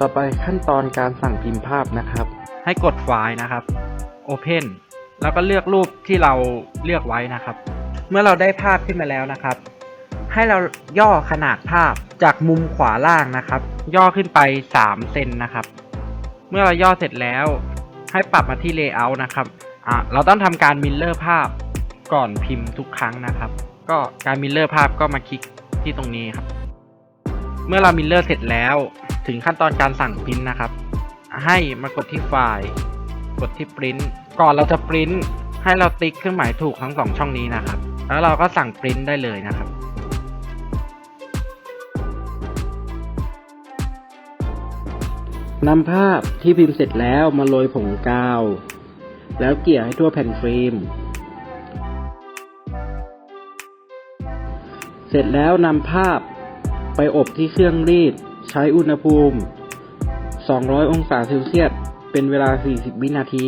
ต่อไปขั้นตอนการสั่งพิมพ์ภาพนะครับ ให้กดไฟล์นะครับ Open แล้วก็เลือกรูปที่เราเลือกไว้นะครับ เมื่อเราได้ภาพขึ้นมาแล้วนะครับ ให้เราย่อขนาดภาพจากมุมขวาล่างนะครับ ย่อขึ้นไป 3 เซนนะครับ เมื่อเราย่อเสร็จแล้ว ให้ปรับมาที่ Layout นะครับอะเราต้องทำการมิลเลอร์ภาพก่อนพิมพ์ทุกครั้งนะครับ ก็การมิลเลอร์ภาพก็มาคลิกที่ตรงนี้ครับ เมื่อเรามิลเลอร์เสร็จแล้ว ถึงขั้นตอนการสั่งพิมพ์นะครับ ให้มากดที่ไฟล์ กดที่ปริ้นก่อนเราจะปริ้นให้เราติ๊กเครื่องหมายถูกทั้งสองช่องนี้นะครับ แล้วเราก็สั่งปริ้นได้เลยนะครับนำภาพที่พิมพ์เสร็จแล้วมาโรยผงกาว แล้วเกลี่ยให้ทั่วแผ่นฟิล์ม เสร็จแล้วนำภาพไปอบที่เครื่องรีด ใช้อุณหภูมิ 200 องศาเซลเซียส เป็นเวลา 40 วินาที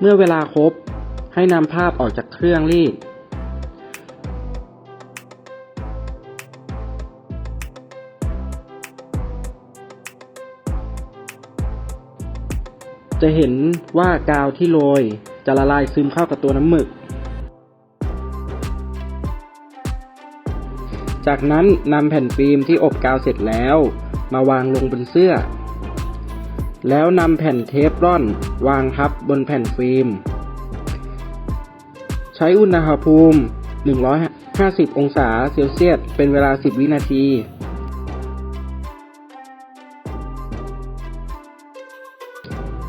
เมื่อเวลาครบ ให้นำภาพออกจากเครื่องรีด จะเห็นว่ากาวที่โรยจะละลายซึมเข้ากับตัวน้ำหมึก จากนั้นนำแผ่นฟิล์มที่อบกาวเสร็จแล้ว มาวางลงบนเสื้อ แล้วนำแผ่นเทฟลอน วางทับบนแผ่นฟิล์ม ใช้อุณหภูมิ 150 องศาเซลเซียส เป็นเวลา 10 วินาที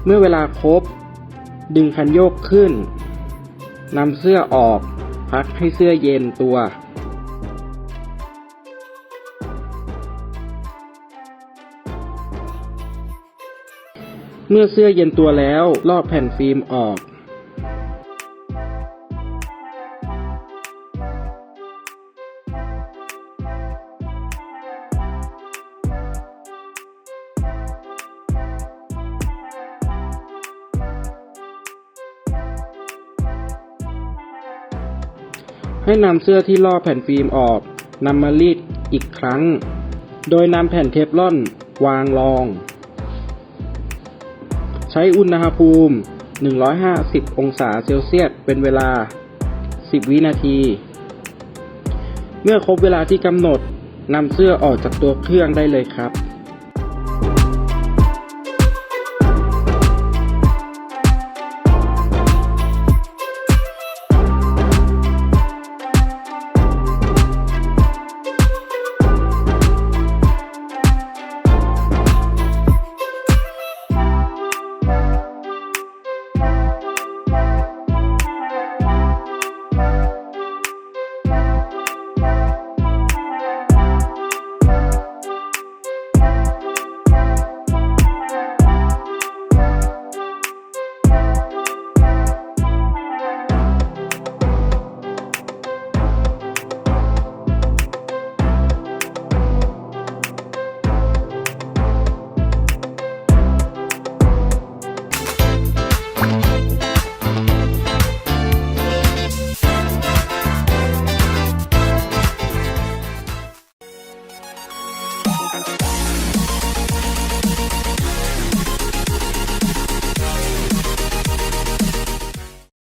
เมื่อเวลาครบ ดึงคันโยกขึ้นนำเสื้อออก พักให้เสื้อเย็นตัว เมื่อเสื้อเย็นตัวแล้วลอกแผ่นฟิล์มออก ให้นำเสื้อที่ลอกแผ่นฟิล์มออกนำมารีดอีกครั้ง โดยนำแผ่นเทฟลอนวางรอง ใช้อุณหภูมิ 150 องศาเซลเซียส เป็นเวลา 10 วินาที เมื่อครบเวลาที่กำหนดนำเสื้อออกจากตัวเครื่องได้เลยครับ